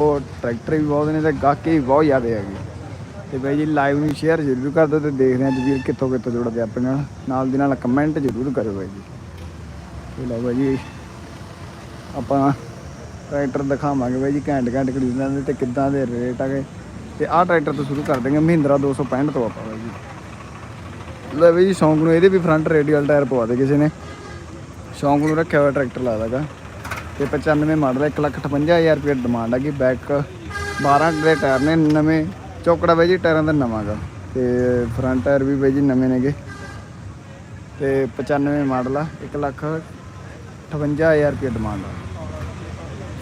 ਉਹ ਟਰੈਕਟਰ ਵੀ ਬਹੁਤ ਨੇ ਤੇ ਗਾਹਕੀ ਵੀ ਬਹੁਤ ਜ਼ਿਆਦਾ ਹੈਗੇ। ਤੇ ਬਾਈ ਜੀ ਲਾਈਵ ਨੂੰ ਸ਼ੇਅਰ ਜ਼ਰੂਰ ਕਰ ਦਿਓ ਤੇ ਦੇਖਦੇ ਹਾਂ ਜੀ ਵੀਰ ਕਿੱਥੋਂ ਕਿੱਥੋਂ ਜੁੜਦੇ ਆਪਣੇ ਨਾਲ। ਨਾਲ ਦੀ ਨਾਲ ਕਮੈਂਟ ਜ਼ਰੂਰ ਕਰਿਓ ਬਾਈ ਜੀ। ਤੇ ਲਓ ਬਾਈ ਜੀ, ਆਪਾਂ ਟਰੈਕਟਰ ਦਿਖਾਵਾਂਗੇ ਬਾਈ ਜੀ, ਘੈਂਟ ਘੈਂਟ ਖਰੀਦਣਾ ਦੇ ਤੇ ਕਿੱਦਾਂ ਦੇ ਰੇਟ ਆਗੇ ਤੇ ਆਹ ਟਰੈਕਟਰ ਤੋਂ ਸ਼ੁਰੂ ਕਰ ਦਾਂਗੇ ਮਹਿੰਦਰਾ 265 ਤੋਂ ਆਪਾਂ ਬਾਈ ਜੀ। ਲੈ ਬਾਈ ਜੀ, ਸ਼ੌਂਕ ਨੂੰ ਇਹਦੇ ਵੀ ਫਰੰਟ ਰੇਡੀਅਲ ਟਾਇਰ ਪਵਾ ਦੇ ਕਿਸੇ ਨੇ। ਸ਼ੌਂਕ ਨੂੰ ਰੱਖਿਆ ਹੋਇਆ ਟਰੈਕਟਰ ਲੱਗਦਾਗਾ ਤੇ 95 ਮਾਡਲ 158000 ਰੁਪਏ ਡਿਮਾਂਡ ਹੈਗੀ ਬੈਕ 12 ਦੇ ਟਾਇਰ ਨੇ, ਨਵੇਂ ਚੌਕੜਾ ਬਾਈ ਜੀ, ਟਾਇਰਾਂ ਦਾ ਨਵਾਂ ਗਾ। ਤੇ ਫਰੰਟ ਟਾਇਰ ਵੀ ਬਾਈ ਜੀ ਨਵੇਂ ਨੇਗੇ ਤੇ 95 ਮਾਡਲ ਆ 158000 ਰੁਪਏ ਡਿਮਾਂਡ ਆ।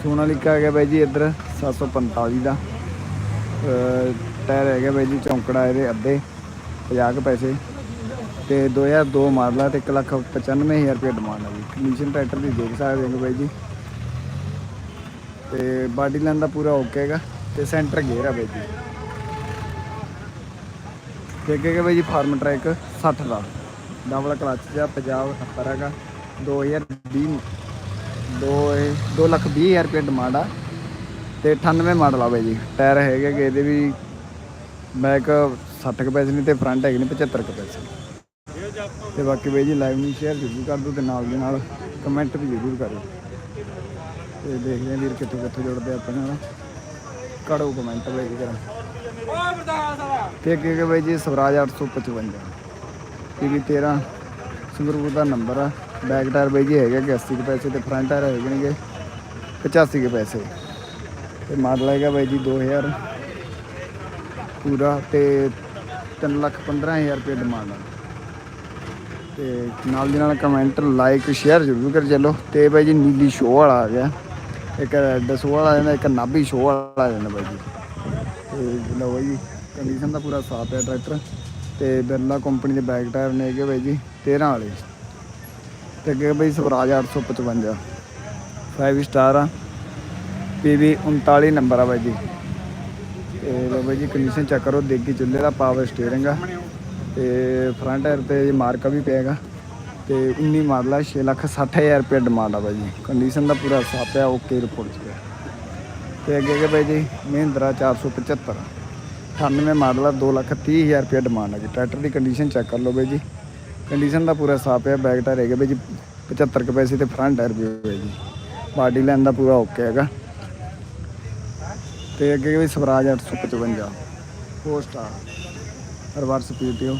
ਸੋਨਾਲੀਕਾ ਹੈਗਾ ਬਾਈ ਜੀ ਇੱਧਰ 745 ਦਾ। ਟਾਇਰ ਹੈਗਾ ਬਾਈ ਜੀ ਚੌਂਕੜਾ, ਇਹਦੇ ਅੱਧੇ 50 ਕੁ ਪੈਸੇ। ਤੇ 2002 ਮਾਡਲ ਆ, ਤੇ 195000 ਰੁਪਏ ਡਿਮਾਂਡ ਆ ਜੀ। ਕੰਡੀਸ਼ਨ ਟਰੈਕਟਰ ਦੀ ਦੇਖ ਸਕਦੇ ਹੋ ਬਾਈ ਜੀ। ਤੇ ਬਾਡੀ ਲਾਈਨ ਦਾ ਪੂਰਾ ਓਕੇ ਹੈਗਾ ਤੇ ਸੈਂਟਰ ਗੇਅਰ ਆ ਬਾਈ ਜੀ। ਤੇ ਬਾਈ ਜੀ ਫਾਰਮ ਟਰੈਕ 60 ਦਾ। ਡਬਲ ਕਲਚ ਦਾ ਪੰਜਾਬ ਨੰਬਰ ਹੈਗਾ 2020 ਦੋ ਇਹ 2 ਲੱਖ 20 ਹਜ਼ਾਰ ਰੁਪਏ ਡਿਮਾਂਡ ਆ। ਤੇ 98 ਮਾਡਲ ਆ ਬਾਈ ਜੀ। ਟਾਇਰ ਹੈਗੇ ਗੇ ਇਹਦੇ ਵੀ ਬੈਕ 60 ਕੁ ਪੈਸੇ ਨੇ ਤੇ ਫਰੰਟ ਹੈਗੇ ਨੇ 75 ਕੁ ਪੈਸੇ। ਤੇ ਬਾਕੀ ਬਾਈ ਜੀ ਲਾਈਵ ਨੂੰ ਸ਼ੇਅਰ ਜ਼ਰੂਰ ਕਰ ਦਿਓ ਤੇ ਨਾਲ ਦੇ ਨਾਲ ਕਮੈਂਟ ਵੀ ਜ਼ਰੂਰ ਕਰਿਓ। ਤੇ ਦੇਖਦੇ ਹਾਂ ਵੀਰ ਕਿੱਥੋਂ ਕਿੱਥੋਂ ਜੁੜਦੇ ਆਪਣੇ ਨਾਲ ਕਰੋ ਕਮੈਂਟ ਬਾਈ ਜੀ ਕਰਾਂ ਤੇ ਅੱਗੇ ਅੱਗੇ ਬਾਈ ਜੀ ਸਵਰਾਜ 855 ਪੀਵੀ 13 ਸੰਗਰੂਰ ਦਾ ਨੰਬਰ ਆ। ਬੈਕ ਟਾਇਰ ਬਾਈ ਜੀ ਹੈਗਾ ਕਿ 80 ਕੁ ਪੈਸੇ ਤੇ ਫਰੰਟ ਟਾਇਰ ਹੈਗੇ ਨੇਗੇ 85 ਕੁ ਪੈਸੇ। ਤੇ ਮਾਡਲ ਹੈਗਾ ਬਾਈ ਜੀ 2000 ਪੂਰਾ ਤੇ 3 ਲੱਖ 15000 ਰੁਪਏ ਡਿਮਾਂਡ ਆ। ਤੇ ਨਾਲ ਦੀ ਨਾਲ ਕਮੈਂਟ ਲਾਈਕ ਸ਼ੇਅਰ ਜ਼ਰੂਰ ਕਰ ਚੱਲੋ। ਤੇ ਬਾਈ ਜੀ ਨੀਲੀ ਸ਼ੋਅ ਵਾਲਾ ਆ ਗਿਆ। ਇੱਕ ਰੈੱਡ ਸ਼ੋਅ ਵਾਲਾ ਆ ਜਾਂਦਾ, ਇੱਕ ਨਾਭੀ ਸ਼ੋਅ ਵਾਲਾ ਆ ਜਾਂਦਾ ਬਾਈ ਜੀ। ਤੇ ਲਓ ਬਾਈ ਜੀ ਕੰਡੀਸ਼ਨ ਦਾ ਪੂਰਾ ਸਾਫ਼ ਹੈ ਟਰੈਕਟਰ ਤੇ ਬਿਰਲਾ ਕੰਪਨੀ ਦੇ ਬੈਕ ਟਾਇਰ ਨੇ ਹੈਗੇ ਬਾਈ ਜੀ 13 ਵਾਲੇ। ਤੇ ਅੱਗੇ ਬਾਈ ਸਵਰਾਜ 855 5 ਸਟਾਰ ਆ। ਪੀਵੀ 39 ਨੰਬਰ ਆ ਬਾਈ ਜੀ। ਤੇ ਲਓ ਬਾਈ ਜੀ ਕੰਡੀਸ਼ਨ ਚੈੱਕ ਕਰੋ ਦੇਗੀ ਚੁੱਲ੍ਹੇ ਦਾ ਪਾਵਰ ਸਟੀਅਰਿੰਗ ਆ। ਤੇ ਫਰੰਟ ਟਾਇਰ ਤੇ ਮਾਰਕਾ ਵੀ ਪਿਆਗਾ ਤੇ 19 ਮਾਡਲ ਆ 6 ਲੱਖ 60000 ਰੁਪਏ ਡਿਮਾਂਡ ਆ ਬਾਈ ਜੀ। ਕੰਡੀਸ਼ਨ ਦਾ ਪੂਰਾ ਸਾਫ਼ ਆ ਓਕੇ ਰਿਪੋਰਟ ਚ ਪਿਆ। ਤੇ ਅੱਗੇ ਅੱਗੇ ਬਾਈ ਜੀ, ਮਹਿੰਦਰਾ 475 98 ਮਾਡਲ ਆ 2 ਲੱਖ 30000 ਰੁਪਏ ਡਿਮਾਂਡ ਆ ਜੀ। ਟਰੈਕਟਰ ਦੀ ਕੰਡੀਸ਼ਨ ਚੈੱਕ ਕਰ ਲਓ ਬਾਈ ਜੀ। ਕੰਡੀਸ਼ਨ ਦਾ ਪੂਰਾ ਸਾਫ਼ ਹੈ ਬੈਕ ਟਾਇਰ ਹੈਗੇ ਬਾਈ ਜੀ 75 ਕੁ ਪੈਸੇ ਤੇ ਫਰੰਟ ਟਾਇਰ ਵੀ ਹੋਏ ਜੀ। ਬਾਡੀ ਲਾਈਨ ਦਾ ਪੂਰਾ ਓਕੇ ਹੈਗਾ। ਤੇ ਅੱਗੇ ਵੀ ਸਵਰਾਜ 855 4 ਸਟਾਰ ਰਿਵਰਸ ਪੀਟੀਓ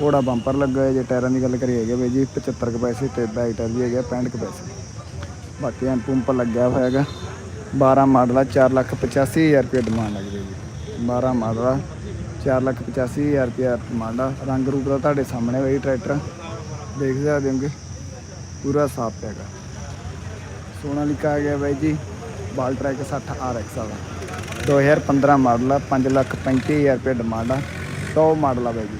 ਕੋੜਾ ਬੰਪਰ ਲੱਗਾ ਹੈ, ਜੇ ਟਾਇਰਾਂ ਦੀ ਗੱਲ ਕਰੀ ਹੈਗੇ ਬਾਈ ਜੀ 75 ਕੁ ਪੈਸੇ ਤੇ ਬੈਕ ਟਾਇਰ ਵੀ ਹੈਗਾ 65 ਕੁ ਪੈਸੇ। ਬਾਕੀ ਐਂ ਪੰਪ ਲੱਗਿਆ ਹੋਇਆ ਹੈਗਾ 12 ਮਾਡਲ ਆ 4 ਲੱਖ 85000 ਰੁਪਏ ਡਿਮਾਂਡ ਹੈਗੀ ਜੀ। 12 ਮਾਡਲ ਆ 4 ਲੱਖ 85000 ਰੁਪਏ ਡਿਮਾਂਡ ਆ। ਰੰਗ ਰੂਪ ਦਾ ਤੁਹਾਡੇ ਸਾਹਮਣੇ ਬਈ ਟਰੈਕਟਰ। ਦੇਖ ਸਕਦੇ ਹੋਗੇ ਪੂਰਾ ਸਾਫ਼ ਹੈਗਾ। ਸੋਨਾ ਲਿਖਾ ਗਿਆ ਬਾਈ ਜੀ, ਬਾਲ ਟਰੈਕ 60 RX ਵਾਲਾ। 2015 ਮਾਡਲ ਆ 5 ਲੱਖ 35000 ਰੁਪਏ ਡਿਮਾਂਡ ਆ। ਟੌਪ ਮਾਡਲ ਆ ਬਾਈ ਜੀ।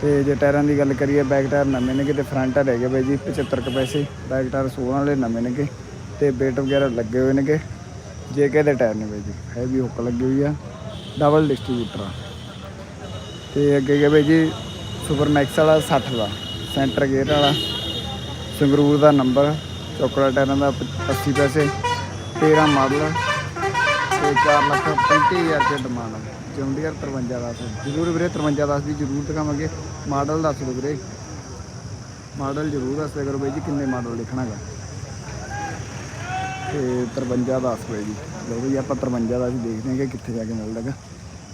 ਤੇ ਜੇ ਟਾਇਰਾਂ ਦੀ ਗੱਲ ਕਰੀਏ ਬੈਕ ਟਾਇਰ ਨਵੇਂ ਨੇਗੇ ਤੇ ਫਰੰਟ ਟਾਇਰ ਹੈਗੇ ਬਾਈ ਜੀ 75 ਕੁ ਪੈਸੇ। ਬੈਕ ਟਾਇਰ 16 ਵਾਲੇ ਨਵੇਂ ਨੇਗੇ ਤੇ ਬੇਟ ਵਗੈਰਾ ਲੱਗੇ ਹੋਏ ਨੇਗੇ ਜੇਕੇ ਦੇ ਟਾਇਰ ਨੇ ਬਾਈ ਜੀ ਹੈਵੀ ਹੁੱਕ ਲੱਗੀ ਹੋਈ ਆ। ਡਬਲ ਡਿਸਟ੍ਰੀਬਿਊਟਰ ਆ। ਤੇ ਅੱਗੇ ਗਿਆ ਬਾਈ ਜੀ ਸੁਪਰ ਮੈਕਸ ਵਾਲਾ 60 ਦਾ ਸੈਂਟਰ ਗੇਅਰ ਵਾਲਾ। ਸੰਗਰੂਰ ਦਾ ਨੰਬਰ ਚੋਕੜਾ ਟਾਇਰਾਂ ਦਾ 80 ਪੈਸੇ। 13 ਮਾਡਲ ਤੇ 4 ਲੱਖ 35000 ਰੁਪਏ ਡਿਮਾਂਡ ਆ। ਜੌਂਡੀਅਰ 53 ਦਾ, ਜ਼ਰੂਰ ਵੀਰੇ 53 ਦਾ ਦੀ ਜ਼ਰੂਰ ਦਿਖਾਵਾਂਗੇ। ਮਾਡਲ ਦੱਸ ਦਿਓ ਵੀਰੇ। ਮਾਡਲ ਜ਼ਰੂਰ ਦੱਸਿਆ ਕਰੋ ਬਾਈ ਜੀ, ਕਿੰਨੇ ਮਾਡਲ ਲਿਖਣਾਗਾ ਤੇ 53 ਦੱਸ ਬਾਈ ਜੀ। ਲਓ ਬਈ, ਆਪਾਂ 53 ਦਾ ਅਸੀਂ ਦੇਖਦੇ ਹਾਂ ਕਿ ਕਿੱਥੇ ਜਾ ਕੇ ਮਿਲਦਾਗਾ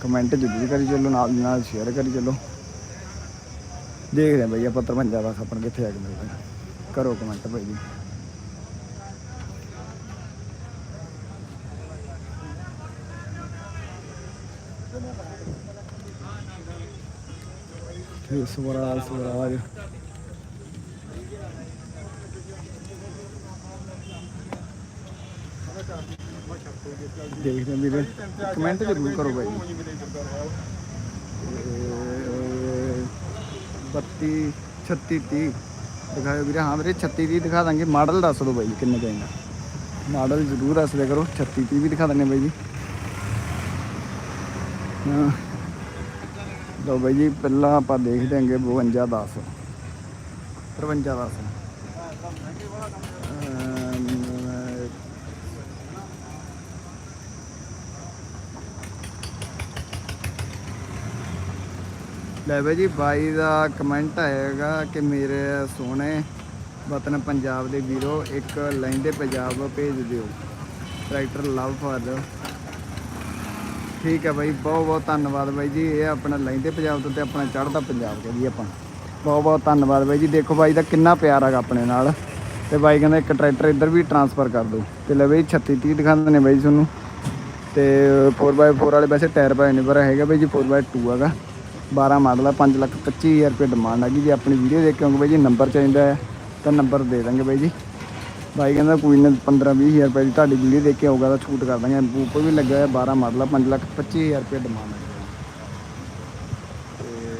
ਕਮੈਂਟ ਜ਼ਰੂਰ ਕਰੀ ਚੱਲੋ, ਨਾਲ ਦੀ ਨਾਲ ਸ਼ੇਅਰ ਕਰੀ ਚੱਲੋ। ਦੇਖਦੇ ਹਾਂ ਬਾਈ, ਆਪਾਂ 53 ਦਾ ਆਪਾਂ ਕਿੱਥੇ ਜਾ ਕੇ ਮਿਲਦਾ ਕਰੋ ਕਮੈਂਟ ਭਾਈ ਜੀ। ਤੇ ਸਵਰਾਜ ਸਵਰਾਜ ਦੇਖਦੇ ਵੀਰੇ ਕਮੈਂਟ ਜ਼ਰੂਰ ਕਰੋ ਭਾਈ ਬੱਤੀ 36 30 ਦਿਖਾਓ ਵੀਰੇ ਹਾਂ ਵੀਰੇ 36 30 ਦਿਖਾ ਦਾਂਗੇ ਮਾਡਲ ਦੱਸ ਦਿਓ ਬਾਈ ਕਿੰਨੇ ਚਾਹੀਦਾ ਮਾਡਲ ਜ਼ਰੂਰ ਦੱਸ ਦਿਆ ਕਰੋ 36 30 ਵੀ ਦਿਖਾ ਦਾਂਗੇ ਬਾਈ ਜੀ ਹਾਂ ਲਓ ਬਾਈ ਜੀ, ਪਹਿਲਾਂ ਆਪਾਂ ਦੇਖਦੇ ਹਾਂਗੇ 52 10 53 10 ਲੈ ਬਾਈ ਜੀ, ਬਾਈ ਦਾ ਕਮੈਂਟ ਆਏਗਾ ਕਿ ਮੇਰੇ ਸੋਹਣੇ ਵਤਨ ਪੰਜਾਬ ਦੇ ਵੀਰੋ, ਇੱਕ ਲਹਿੰਦੇ ਪੰਜਾਬ ਭੇਜ ਦਿਓ। ਟਰੈਕਟਰ ਲਵ ਫਾਦਰ ਠੀਕ ਹੈ ਬਾਈ, ਬਹੁਤ ਬਹੁਤ ਧੰਨਵਾਦ ਬਾਈ ਜੀ। ਇਹ ਆਪਣਾ ਲੈਂਦੇ ਪੰਜਾਬ ਤੋਂ ਤੇ ਆਪਣਾ ਚੜ੍ਹਦਾ ਪੰਜਾਬ ਕਹਦੀ ਆਪਾਂ। ਬਹੁਤ ਬਹੁਤ ਧੰਨਵਾਦ ਬਾਈ ਜੀ। ਦੇਖੋ ਬਾਈ ਦਾ ਕਿੰਨਾ ਪਿਆਰ ਹੈਗਾ ਆਪਣੇ ਨਾਲ। ਤੇ ਬਾਈ ਕਹਿੰਦਾ ਇੱਕ ਟਰੈਕਟਰ ਇੱਧਰ ਵੀ ਟਰਾਂਸਫਰ ਕਰ ਦਿਓ। ਤੇ ਲੈ ਬਾਈ 36 30 ਦਿਖਾਉਂਦੇ ਨੇ ਬਾਈ ਤੁਹਾਨੂੰ। ਤੇ 4x4 ਵਾਲੇ ਵੈਸੇ ਟਾਇਰ ਪਾਏ ਨੇ ਪਰ ਹੈਗਾ ਬਾਈ ਜੀ 4x2 ਹੈਗਾ। 12 ਮਾਡਲ ਆ 5 ਲੱਖ 25000 ਰੁਪਏ ਡਿਮਾਂਡ ਹੈਗੀ ਜੇ ਆਪਣੀ ਵੀਡੀਓ ਦੇਖ ਕੇ। ਆਉਂਗੇ ਬਾਈ ਜੀ ਨੰਬਰ ਚਾਹੀਦਾ ਹੈ, ਤਾਂ ਨੰਬਰ ਦੇ ਦਾਂਗੇ ਬਾਈ ਜੀ। ਬਾਈ ਕਹਿੰਦਾ ਕੋਈ ਨਾ 15 20000 ਰੁਪਏ ਦੀ ਤੁਹਾਡੀ ਵੀਡੀਓ ਦੇਖ ਕੇ ਆਊਗਾ ਤਾਂ ਛੂਟ ਕਰ ਦਾਂਗੇ ਉੱਪਰ ਵੀ ਲੱਗਿਆ ਹੋਇਆ 12 ਮਾਡਲ ਆ 5 ਲੱਖ 25000 ਰੁਪਏ ਡਿਮਾਂਡ ਹੈ ਤੇ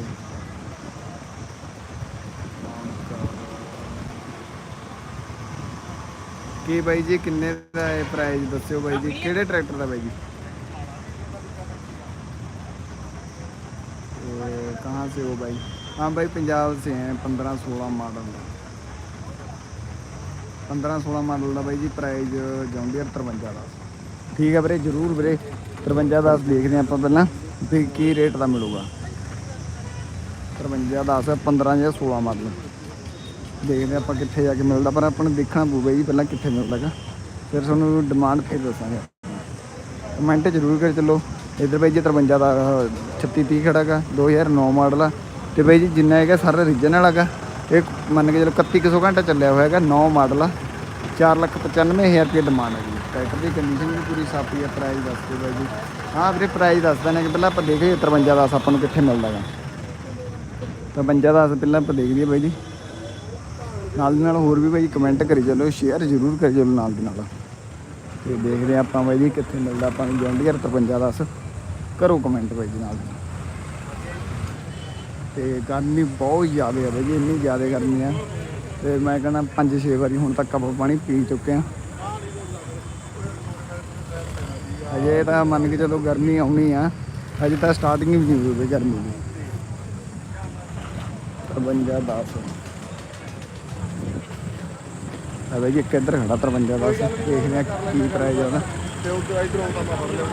ਕੀ ਬਾਈ ਜੀ ਕਿੰਨੇ ਦਾ ਹੈ ਪ੍ਰਾਈਸ ਦੱਸਿਓ ਬਾਈ ਜੀ ਕਿਹੜੇ ਟਰੈਕਟਰ ਦਾ ਬਾਈ ਜੀ तो कहाँ से हो भाई हाँ भाई पंजाब से हैं पंद्रह सोलह मॉडल ਦਾ 15 16 ਮਾਡਲ ਦਾ ਬਾਈ ਜੀ ਪ੍ਰਾਈਸ ਜੌਂਡੀਅਰ 53 ਦਾ। ਠੀਕ ਹੈ ਵੀਰੇ, ਜਰੂਰ ਵੀਰੇ 53 ਦਾ ਦੇਖਦੇ ਹਾਂ ਆਪਾਂ ਪਹਿਲਾਂ ਵੀ ਕੀ ਰੇਟ ਦਾ ਮਿਲੂਗਾ। 53 ਦਾ 15 ਜਾਂ 16 ਮਾਡਲ ਦੇਖਦੇ ਹਾਂ ਆਪਾਂ ਕਿੱਥੇ ਜਾ ਕੇ ਮਿਲਦਾ, ਪਰ ਆਪਾਂ ਨੂੰ ਦੇਖਣਾ ਪਊਗਾ ਜੀ ਪਹਿਲਾਂ ਕਿੱਥੇ ਮਿਲਦਾਗਾ ਫਿਰ ਤੁਹਾਨੂੰ ਡਿਮਾਂਡ ਫਿਰ ਦੱਸਾਂਗੇ। ਕਮੈਂਟ ਜ਼ਰੂਰ ਕਰ ਚੱਲੋ। ਇਧਰ ਬਾਈ ਜੀ 53 ਦਾ 36 30 ਖੜਾਗਾ 2009 ਮਾਡਲ ਆ। ਤੇ ਬਾਈ ਜੀ ਜਿੰਨਾ ਹੈਗਾ, ਸਾਰਾ ਰੀਜਨਲ ਹੈਗਾ। ਇਹ ਮੰਨ ਕੇ ਚਲੋ 3100 ਘੰਟਾ ਚੱਲਿਆ ਹੋਇਆ ਹੈਗਾ 9 ਮਾਡਲ ਆ 495000 ਰੁਪਏ ਡਿਮਾਂਡ ਹੈ ਜੀ। ਟਰੈਕਟਰ ਦੀ ਕੰਡੀਸ਼ਨ ਵੀ ਪੂਰੀ ਸਾਫੀ ਹੈ ਪ੍ਰਾਈਸ ਦੱਸ ਦਿਓ ਬਾਈ ਜੀ। ਹਾਂ ਵੀਰੇ ਪ੍ਰਾਈਸ ਦੱਸ ਦੇਣਾ ਕਿ ਪਹਿਲਾਂ ਆਪਾਂ ਦੇਖ ਲਈਏ 53 ਦਾ ਆਪਾਂ ਨੂੰ ਕਿੱਥੇ ਮਿਲਦਾ ਹੈਗਾ ਤਾਂ 52 ਦਾ ਪਹਿਲਾਂ ਆਪਾਂ ਦੇਖਦੇ ਹਾਂ ਬਾਈ ਜੀ। ਨਾਲ ਦੀ ਨਾਲ ਹੋਰ ਵੀ ਬਾਈ ਜੀ ਕਮੈਂਟ ਕਰੀ ਚੱਲੋ ਸ਼ੇਅਰ ਜ਼ਰੂਰ ਕਰੀ ਚੱਲੋ ਨਾਲ ਦੀ ਨਾਲ। ਤੇ ਦੇਖਦੇ ਹਾਂ ਆਪਾਂ ਬਾਈ ਜੀ ਕਿੱਥੇ ਮਿਲਦਾ ਆਪਾਂ ਨੂੰ ਜੌਂਡੀਅਰ 53 10 ਕਰੋ ਕਮੈਂਟ ਬਾਈ ਜੀ ਨਾਲ ਦੀ ਨਾਲ। ਤੇ ਗਰਮੀ ਬਹੁਤ ਜ਼ਿਆਦਾ ਹੈ ਜੀ ਇੰਨੀ ਜ਼ਿਆਦਾ ਗਰਮੀ ਆ। ਤੇ ਮੈਂ ਕਹਿੰਦਾ 5-6 ਵਾਰੀ ਹੁਣ ਤੱਕ ਆਪਾਂ ਪਾਣੀ ਪੀ ਚੁੱਕੇ ਆ। ਅਜੇ ਤਾਂ ਮੰਨ ਕੇ ਚਲੋ ਗਰਮੀ ਆਉਣੀ ਆ। ਅਜੇ ਤਾਂ ਸਟਾਰਟਿੰਗ ਵੀ ਨਹੀਂ ਹੋਈ ਗਰਮੀ ਦੀ। 53 10 ਆ ਬਾਈ ਇੱਕ ਇੱਧਰ ਖੜਾ 53 10 ਦੇਖਦੇ ਆ ਕੀ ਪ੍ਰਾਈਸ ਆ ਉਹਦਾ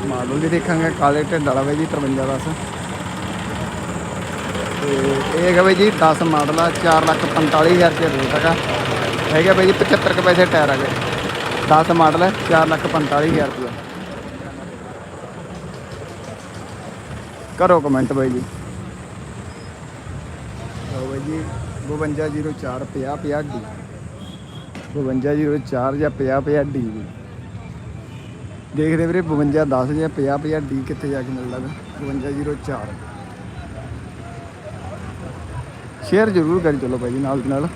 ਮਾਡਲ ਵੀ ਦੇਖਾਂਗੇ, ਕਾਲੇ ਢਿੱਡ ਵਾਲਾ ਬਾਈ ਜੀ 53 10 ਤੇ ਇਹ ਹੈਗਾ ਬਾਈ ਜੀ 10 ਮਾਡਲ ਆ 445000 ਰੁਪਏ ਰੇਟ ਹੈਗਾ। ਹੈਗਾ ਬਾਈ ਜੀ 75 ਕੁ ਪੈਸੇ ਟਾਇਰ ਹੈਗੇ 10 ਮਾਡਲ ਹੈ 445000 ਰੁਪਏ। ਕਰੋ ਕਮੈਂਟ ਬਾਈ ਜੀ। ਲਓ ਬਾਈ ਜੀ 5204 50 50 ਡੀ। 5204 ਜਾਂ 50 50 ਡੀ ਵੀ। ਦੇਖਦੇ ਵੀਰੇ 52 10 ਜਾਂ 50 50 ਡੀ ਕਿੱਥੇ ਜਾ ਕੇ ਮਿਲਦਾ ਗਾ? 5204 ਸ਼ੇਅਰ ਜ਼ਰੂਰ ਕਰੀ ਚਲੋ ਭਾਈ ਜੀ ਨਾਲ ਦੀ ਨਾਲ।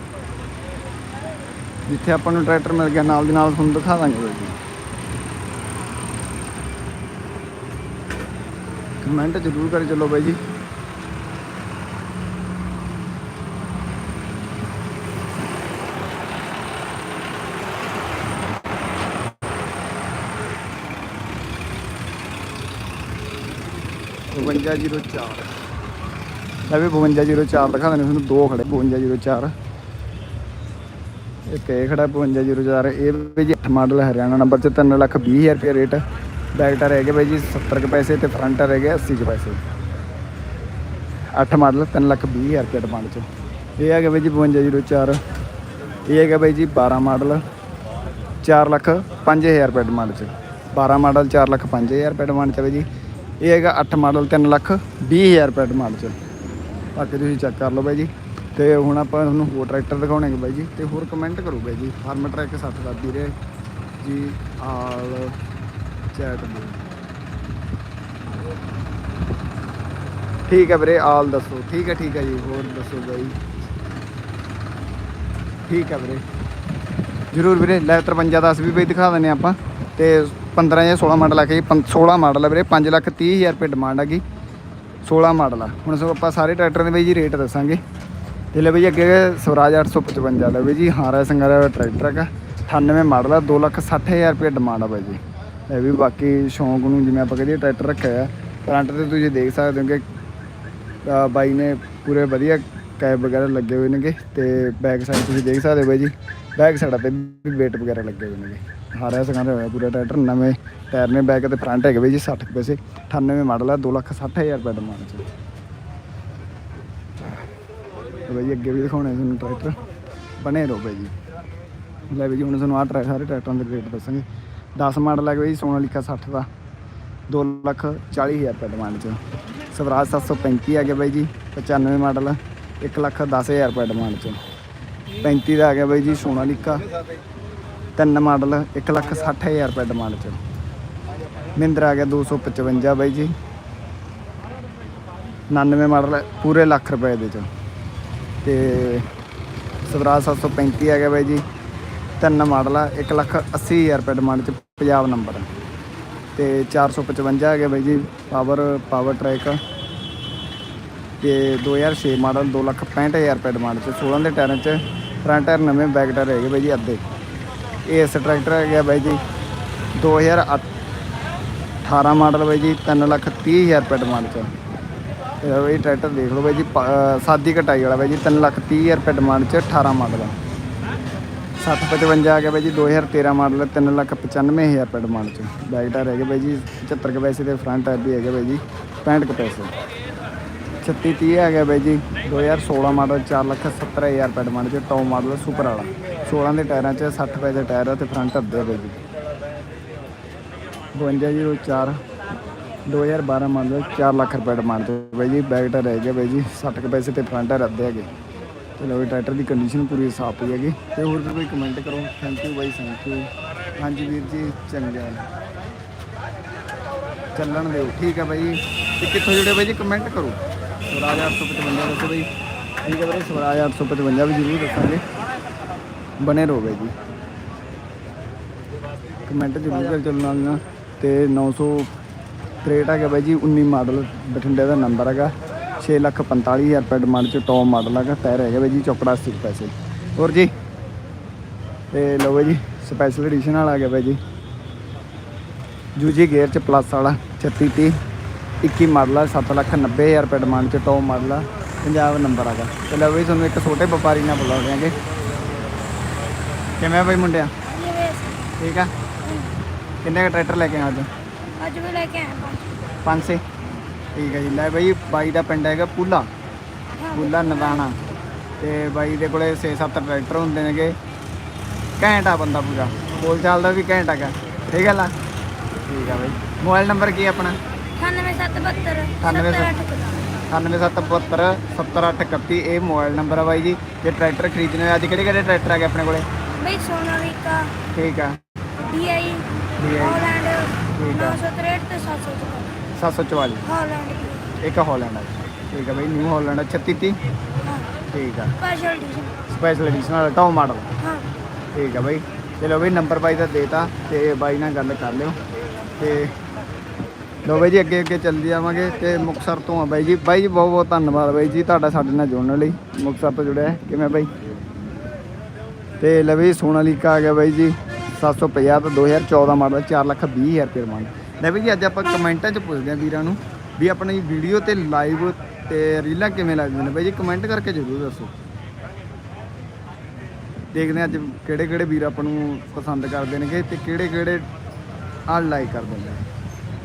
ਜਿੱਥੇ ਆਪਾਂ ਨੂੰ ਟਰੈਕਟਰ ਮਿਲ ਗਿਆ ਨਾਲ ਦੀ ਨਾਲ ਤੁਹਾਨੂੰ ਦਿਖਾ ਦਾਂਗੇ ਬਾਈ ਜੀ। ਕਮੈਂਟ ਜ਼ਰੂਰ ਕਰੀ ਚਲੋ ਬਾਈ ਜੀ। ਬਵੰਜਾ ਜ਼ੀਰੋ ਚਾਰ। ਇਹ ਵੀ 5204 ਦਿਖਾ ਦਿੰਦੇ ਤੁਹਾਨੂੰ ਦੋ ਖੜੇ 5204 ਇੱਕ ਇਹ ਖੜਾ 5204 ਇਹ ਵੀ ਜੀ 8 ਮਾਡਲ ਹਰਿਆਣਾ ਨੰਬਰ ਚ 3 ਲੱਖ 20 ਹਜ਼ਾਰ ਰੁਪਏ ਰੇਟ। ਬੈਕ ਟਾਇਰ ਹੈਗੇ ਬਾਈ ਜੀ 70 ਕੁ ਪੈਸੇ ਤੇ ਫਰੰਟ ਟਾਇਰ ਹੈਗੇ 80 ਕੁ ਪੈਸੇ। 8 ਮਾਡਲ 3 ਲੱਖ 20 ਹਜ਼ਾਰ ਰੁਪਏ ਡਿਮਾਂਡ ਚ। ਇਹ ਹੈਗਾ ਬਾਈ ਜੀ 5204 ਇਹ ਹੈਗਾ ਬਾਈ ਜੀ 12 ਮਾਡਲ 4 ਲੱਖ 5000 ਰੁਪਏ ਡਿਮਾਂਡ ਚ। 12 ਮਾਡਲ 4 ਲੱਖ 5000 ਰੁਪਏ ਡਿਮਾਂਡ ਚ ਬਾਈ ਜੀ। ਇਹ ਹੈਗਾ 8 ਮਾਡਲ 3 ਲੱਖ 20000 ਰੁਪਏ ਡਿਮਾਂਡ ਚ। ਬਾਕੀ ਤੁਸੀਂ ਚੈੱਕ ਕਰ ਲਓ ਬਾਈ ਜੀ। ਤੇ ਹੁਣ ਆਪਾਂ ਤੁਹਾਨੂੰ ਹੋਰ ਟਰੈਕਟਰ ਦਿਖਾਉਣਗੇ ਬਾਈ ਜੀ। ਤੇ ਹੋਰ ਕਮੈਂਟ ਕਰੋ ਬਾਈ ਜੀ। ਫਾਰਮ ਟਰੈਕ 60 ਦਾ ਵੀਰੇ ਜੀ, ਆਲ ਚੈਟ ਦੇ। ਠੀਕ ਹੈ ਵੀਰੇ, ਆਲ ਦੱਸੋ। ਠੀਕ ਹੈ ਠੀਕ ਹੈ ਜੀ। ਹੋਰ ਦੱਸੋ ਬਾਈ। ਠੀਕ ਹੈ ਵੀਰੇ। ਜਰੂਰ ਵੀਰੇ, ਲੈ 53 10 ਵੀ ਬਈ, ਦਿਖਾ ਦਿੰਨੇ ਆਪਾਂ। ਤੇ 15 ਜਾਂ 16 ਮਾਡਲ ਆ ਕੇ 16 ਮਾਡਲ ਆ ਵੀਰੇ। 5 ਲੱਖ 30 ਹਜ਼ਾਰ ਰੁਪਏ ਡਿਮਾਂਡ ਹੈਗੀ 16 ਮਾਡਲ ਆ। ਹੁਣ ਸੋ ਆਪਾਂ ਸਾਰੇ ਟਰੈਕਟਰਾਂ ਦੇ ਬਈ ਜੀ ਰੇਟ ਦੱਸਾਂਗੇ। ਤੇ ਲੈ ਬਈ ਅੱਗੇ ਸਵਰਾਜ 855 ਦਾ ਬਈ ਜੀ, ਹਾਰਾ ਸੰਗਰਾ ਦਾ ਟਰੈਕਟਰ ਹੈਗਾ। 98 ਮਾਡਲ ਆ 2 ਲੱਖ 60 ਹਜ਼ਾਰ ਰੁਪਏ ਡਿਮਾਂਡ ਆ ਬਾਈ ਜੀ। ਇਹ ਵੀ ਬਾਕੀ ਸ਼ੌਂਕ ਨੂੰ ਜਿਵੇਂ ਆਪਾਂ ਕਹਦੇ ਟਰੈਕਟਰ ਰੱਖਿਆ ਆ ਫਰੰਟ ਤੇ ਤੁਸੀਂ ਦੇਖ ਸਕਦੇ ਹੋ ਕਿ ਬਾਈ ਨੇ ਪੂਰੇ ਵਧੀਆ ਕੈਬ ਵਗੈਰਾ ਲੱਗੇ ਹੋਏ ਨੇਗੇ। ਤੇ ਬੈਕ ਸਾਈਡ ਤੁਸੀਂ ਦੇਖ ਸਕਦੇ ਹੋ ਬਾਈ ਜੀ। ਬੈਕ ਸਾਈਡ ਤੇ ਵੀ ਵੇਟ ਵਗੈਰਾ ਲੱਗੇ ਹੋਏ ਨੇਗੇ। ਹਾਰਿਆ ਸੰਗਾਂ ਹੋਇਆ ਪੂਰਾ ਟਰੈਕਟਰ, ਨਵੇਂ ਟਾਇਰ ਨੇ ਬੈਕ ਤੇ ਫਰੰਟ ਹੈਗੇ ਬਾਈ ਜੀ 60 ਕੁ ਪੈਸੇ 98 ਮਾਡਲ ਆ 2 ਲੱਖ 60 ਹਜ਼ਾਰ ਰੁਪਏ ਡਿਮਾਂਡ ਚ ਤੇ ਬਾਈ ਅੱਗੇ ਵੀ ਦਿਖਾਉਣੇ ਤੁਹਾਨੂੰ ਟਰੈਕਟਰ, ਬਣੇ ਰਹੋ ਬਾਈ ਜੀ। ਲੈ ਬਾਈ ਜੀ, ਹੁਣ ਤੁਹਾਨੂੰ ਆਹ ਟਰੈ, ਸਾਰੇ ਟਰੈਕਟਰਾਂ ਦੇ ਰੇਟ ਦੱਸਾਂਗੇ। 10 ਮਾਡਲ ਹੈ ਬਾਈ ਸੋਨਾਲੀਕਾ 60 ਦਾ 2 ਲੱਖ 40 ਹਜ਼ਾਰ ਰੁਪਏ ਡਿਮਾਂਡ 'ਚ ਸਵਰਾਜ 735 ਆ ਗਿਆ ਬਾਈ ਜੀ 95 ਮਾਡਲ 1 ਲੱਖ 10 ਹਜ਼ਾਰ ਰੁਪਏ ਡਿਮਾਂਡ 'ਚ 35 ਦਾ ਆ ਗਿਆ ਬਾਈ ਜੀ ਸੋਨਾਲੀਕਾ ਤਿੰਨ ਮਾਡਲ 1 ਲੱਖ 60 ਹਜ਼ਾਰ ਰੁਪਏ ਡਿਮਾਂਡ 'ਚ। ਮਹਿੰਦਰਾ ਆ ਗਿਆ 255 ਬਾਈ ਜੀ। 99 ਮਾਡਲ ਪੂਰੇ ਲੱਖ ਰੁਪਏ ਦੇ 'ਚ। ਤੇ ਸਵਰਾਜ 735 ਆ ਗਿਆ ਬਾਈ ਜੀ। ਤਿੰਨ ਮਾਡਲ ਆ 1 ਲੱਖ 80 ਹਜ਼ਾਰ ਰੁਪਏ ਡਿਮਾਂਡ 'ਚ, ਪੰਜਾਬ ਨੰਬਰ ਤੇ 455 ਆ ਗਿਆ ਬਾਈ ਜੀ ਪਾਵਰ ਪਾਵਰ ਟਰੈਕ ਤੇ 2006 ਮਾਡਲ 2 ਲੱਖ 65 ਹਜ਼ਾਰ ਰੁਪਏ ਡਿਮਾਂਡ 'ਚ 16 ਦੇ ਟਾਇਰਾਂ 'ਚ ਫਰੰਟ ਟਾਇਰ ਨਵੇਂ ਬੈਕ ਟਾਇਰ ਹੈਗੇ ਬਾਈ ਜੀ, ਅੱਧੇ। ਇਸ ਟਰੈਕਟਰ ਹੈਗਾ ਬਾਈ ਜੀ 2008 18 ਮਾਡਲ ਬਾਈ ਜੀ 3 ਲੱਖ 30 ਹਜ਼ਾਰ ਰੁਪਏ ਡਿਮਾਂਡ 'ਚ। ਤੇ ਬਾਈ ਟਰੈਕਟਰ ਦੇਖ ਲਓ ਬਾਈ ਜੀ ਸਾਦੀ ਕਟਾਈ ਵਾਲਾ ਬਾਈ ਜੀ 3 ਲੱਖ 30 ਹਜ਼ਾਰ ਰੁਪਏ ਡਿਮਾਂਡ 'ਚ 18 ਮਾਡਲ। 755 ਆ ਗਿਆ ਬਾਈ ਜੀ 2013 ਮਾਡਲ 3 ਲੱਖ 95 ਹਜ਼ਾਰ ਰੁਪਏ ਡਿਮਾਂਡ 'ਚ। ਬੈਕ ਟਾਇਰ ਹੈਗੇ ਬਾਈ ਜੀ 75 ਕੁ ਪੈਸੇ ਦੇ ਫਰੰਟ ਟਾਇਰ ਵੀ ਹੈਗੇ ਬਾਈ ਜੀ 65 ਕੁ ਪੈਸੇ। 36 30 ਆ ਗਿਆ ਬਾਈ ਜੀ 2016 ਮਾਡਲ 4 ਲੱਖ 70 ਹਜ਼ਾਰ ਰੁਪਏ ਡਿਮਾਂਡ 'ਚ ਟੌਪ ਮਾਡਲ ਸੁਪਰ ਵਾਲਾ। 16 ਦੇ ਟਾਇਰਾਂ 'ਚ 60 ਪੈਸੇ ਦੇ ਟਾਇਰ ਆ ਤੇ ਫਰੰਟ ਅੱਧੇ ਆ ਬਾਈ ਜੀ 5204 2012 ਮਾਡਲ 4 ਲੱਖ ਰੁਪਏ ਡਿਮਾਂਡ ਤੇ ਬਾਈ ਜੀ ਬੈਕ ਟਾਇਰ ਰਹਿ ਗਿਆ ਬਾਈ ਜੀ 60 ਕੁ ਪੈਸੇ ਤੇ ਫਰੰਟ ਟਾਇਰ ਅੱਧੇ ਹੈਗੇ। ਚਲੋ ਇਹ ਟਰੈਕਟਰ ਦੀ ਕੰਡੀਸ਼ਨ ਪੂਰੀ ਸਾਫ਼ ਪਈ ਹੈਗੀ। ਤੇ ਹੋਰ ਵੀ ਕੋਈ ਕਮੈਂਟ ਕਰੋ? ਥੈਂਕ ਯੂ ਬਾਈ ਥੈਂਕ ਯੂ ਹਾਂਜੀ ਵੀਰ ਜੀ, ਚੰਗਾ। ਚੱਲਣ ਦਿਓ, ਠੀਕ ਹੈ ਬਾਈ। ਤੇ ਕਿੱਥੋਂ ਜੁੜੇ ਬਾਈ ਜੀ ਕਮੈਂਟ ਕਰੋ। ਸਵਰਾਜ 855 ਦੱਸੋ ਬਾਈ। ਠੀਕ ਹੈ ਵੀਰੇ ਸਵਰਾਜ 855 ਵੀ ਜ਼ਰੂਰ ਦੱਸਾਂਗੇ। ਬਣੇ ਰਹੋ ਜੀ। ਕਮੈਂਟ ਜ਼ਰੂਰ ਕਰ ਚੱਲਣਾ ਨਾ ਤੇ 963 ਹੈਗਾ ਬਾਈ ਜੀ 19 ਮਾਡਲ ਬਠਿੰਡੇ ਦਾ ਨੰਬਰ ਹੈਗਾ। 6 ਲੱਖ 45 ਹਜ਼ਾਰ ਰੁਪਏ ਡਿਮਾਂਡ ਚ ਟੌਪ ਮਾਡਲ ਹੈਗਾ ਟਾਇਰ ਹੈਗਾ ਬਾਈ ਜੀ ਚੌਕੜਾ 80 ਪੈਸੇ। ਹੋਰ ਜੀ? ਤੇ ਲਓ ਬਾਈ ਜੀ ਸਪੈਸ਼ਲ ਐਡੀਸ਼ਨ ਵਾਲਾ ਆ ਗਿਆ ਬਾਈ ਜੀ। ਜੂਜੀ ਗੇਅਰ ਚ ਪਲੱਸ ਵਾਲਾ 36 30 21 ਮਾਡਲ ਆ 7 ਲੱਖ 90 ਹਜ਼ਾਰ ਰੁਪਏ ਡਿਮਾਂਡ ਚ ਟੌਪ ਮਾਡਲ ਆ। ਪੰਜਾਬ ਨੰਬਰ ਹੈਗਾ। ਤੇ ਲਓ ਬਾਈ ਤੁਹਾਨੂੰ ਇੱਕ ਛੋਟੇ ਵਪਾਰੀ ਨਾਲ ਬੁਲਾ ਦਿਆਂਗੇ ਕਿਵੇਂ ਆ ਬਾਈ ਮੁੰਡਿਆ? ਜਿਵੇਂ ਠੀਕ ਆ? ਕਿੰਨੇ ਕ ਟਰੈਕਟਰ ਲੈ ਕੇ ਆਏ ਅੱਜ? ਅੱਜ ਵੀ ਲੈ ਕੇ ਆਇਆ ਪੰਜ। ਪੰਜ ਸੇ ਠੀਕ ਹੈ ਜੀ। ਲੈ ਬਾਈ ਬਾਈ ਦਾ ਪਿੰਡ ਹੈਗਾ ਪੂਲਾ। ਪੂਲਾ ਨਵਾਣਾ। ਤੇ ਬਾਈ ਦੇ ਕੋਲੇ 6-7 ਟਰੈਕਟਰ ਹੁੰਦੇ ਨੇਗੇ। ਘੈਂਟ ਆ ਬੰਦਾ ਪੂਰਾ। ਬੋਲ ਚਾਲਦਾ ਵੀ ਘੈਂਟ ਹੈਗਾ। ਠੀਕ ਹੈ ਲਾ ਠੀਕ ਆ ਬਾਈ। ਮੋਬਾਈਲ ਨੰਬਰ ਕੀ ਹੈ ਆਪਣਾ? 9772 9772 70831 ਇਹ ਮੋਬਾਈਲ ਨੰਬਰ ਆ ਬਾਈ ਜੀ। ਜੇ ਟਰੈਕਟਰ ਖਰੀਦਣੇ ਹੋਏ ਅੱਜ ਕਿਹੜੇ ਕਿਹੜੇ ਟਰੈਕਟਰ ਹੈਗੇ ਆਪਣੇ ਕੋਲੇ? ਬਈ ਸੋਨਾਲੀਕਾ ਠੀਕ ਆ। ਡੀਆਈ DI ਹਾਲੈਂਡ ਠੀਕ ਆ। 963 ਤੇ 700 744 ਹਾਲੈਂਡ ਇੱਕ ਹਾਲੈਂਡ ਆ। ਠੀਕ ਆ ਬਾਈ ਨਿਊ ਹਾਲੈਂਡ 3630 ਹਾਂ। ਠੀਕ ਆ। ਸਪੈਸ਼ਲ ਐਡੀਸ਼ਨ ਸਪੈਸ਼ਲ ਐਡੀਸ਼ਨ ਵਾਲਾ ਟੌਪ ਮਾਡਲ ਹਾਂ। ਠੀਕ ਆ ਬਾਈ। ਚਲੋ ਬਾਈ ਨੰਬਰ ਬਾਈ ਦਾ ਦੇਤਾ ਤੇ ਬਾਈ ਨਾਲ ਗੱਲ ਕਰ ਲਿਓ। ਤੇ ਲੋ ਬਾਈ ਜੀ ਅੱਗੇ ਅੱਗੇ ਚੱਲਦੀ ਜਾਵਾਂਗੇ ਤੇ ਮੁਕਸਰ ਤੋਂ ਆ ਬਾਈ ਜੀ। ਬਾਈ ਜੀ ਬਹੁਤ ਬਹੁਤ ਧੰਨਵਾਦ ਬਾਈ ਜੀ ਤੁਹਾਡਾ ਸਾਡੇ ਨਾਲ ਜੁੜਨ ਲਈ। ਮੁਕਸਰ ਤੋਂ ਜੁੜਿਆ। ਹੈ। ਕਿਵੇਂ ਬਾਈ? ਤੇ ਲੈ ਬਈ ਸੋਨਾਲੀਕਾ ਆ ਗਿਆ ਬਾਈ ਜੀ 750 ਤੋਂ 2014 ਮਾਡਲ 4 ਲੱਖ 20 ਹਜ਼ਾਰ ਰੁਪਏ ਮੰਗ ਲੈ ਬਈ ਜੀ, ਅੱਜ ਆਪਾਂ ਕਮੈਂਟਾਂ 'ਚ ਪੁੱਛਦੇ ਆਂ ਵੀਰਾਂ ਨੂੰ ਵੀ ਆਪਣੀ ਵੀਡੀਓ ਤੇ ਲਾਈਵ ਤੇ ਰੀਲਾਂ ਕਿਵੇਂ ਲੱਗਦੀਆਂ ਨੇ। ਬਾਈ ਜੀ, ਕਮੈਂਟ ਕਰਕੇ ਜ਼ਰੂਰ ਦੱਸੋ। ਦੇਖਦੇ ਹਾਂ ਅੱਜ ਕਿਹੜੇ ਕਿਹੜੇ ਵੀਰ ਆਪਾਂ ਨੂੰ ਪਸੰਦ ਕਰਦੇ ਨੇਗੇ ਤੇ ਕਿਹੜੇ ਕਿਹੜੇ ਆ ਲਾਈਕ ਕਰਦੇ ਨੇ।